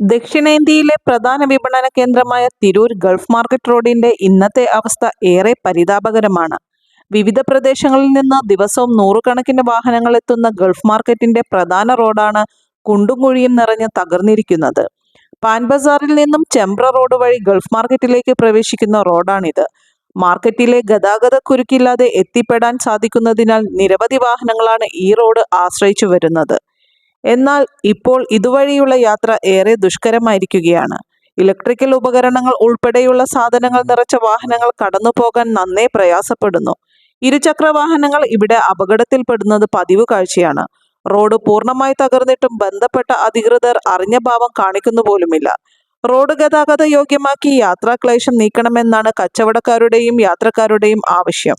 ദക്ഷിണേന്ത്യയിലെ പ്രധാന വിപണന കേന്ദ്രമായ തിരൂർ ഗൾഫ് മാർക്കറ്റ് റോഡിന്റെ ഇന്നത്തെ അവസ്ഥ ഏറെ പരിതാപകരമാണ്. വിവിധ പ്രദേശങ്ങളിൽ നിന്ന് ദിവസവും നൂറുകണക്കിന് വാഹനങ്ങൾ എത്തുന്ന ഗൾഫ് മാർക്കറ്റിന്റെ പ്രധാന റോഡാണ് കുണ്ടും കുഴിയും നിറഞ്ഞ് തകർന്നിരിക്കുന്നത്. പാൻബസാറിൽ നിന്നും ചെമ്പ്ര റോഡ് വഴി ഗൾഫ് മാർക്കറ്റിലേക്ക് പ്രവേശിക്കുന്ന റോഡാണിത്. മാർക്കറ്റിലെ ഗതാഗത കുരുക്കില്ലാതെ എത്തിപ്പെടാൻ സാധിക്കുന്നതിനാൽ നിരവധി വാഹനങ്ങളാണ് ഈ റോഡ് ആശ്രയിച്ചു വരുന്നത്. എന്നാൽ ഇപ്പോൾ ഇതുവഴിയുള്ള യാത്ര ഏറെ ദുഷ്കരമായിരിക്കുകയാണ്. ഇലക്ട്രിക്കൽ ഉപകരണങ്ങൾ ഉൾപ്പെടെയുള്ള സാധനങ്ങൾ നിറച്ച വാഹനങ്ങൾ കടന്നു പോകാൻ നന്നേ പ്രയാസപ്പെടുന്നു. ഇരുചക്ര വാഹനങ്ങൾ ഇവിടെ അപകടത്തിൽപ്പെടുന്നത് പതിവ് കാഴ്ചയാണ്. റോഡ് പൂർണമായി തകർന്നിട്ടും ബന്ധപ്പെട്ട അധികൃതർ അറിഞ്ഞ ഭാവം കാണിക്കുന്നു പോലുമില്ല. റോഡ് ഗതാഗത യോഗ്യമാക്കി യാത്രാക്ലേശം നീക്കണമെന്നാണ് കച്ചവടക്കാരുടെയും യാത്രക്കാരുടെയും ആവശ്യം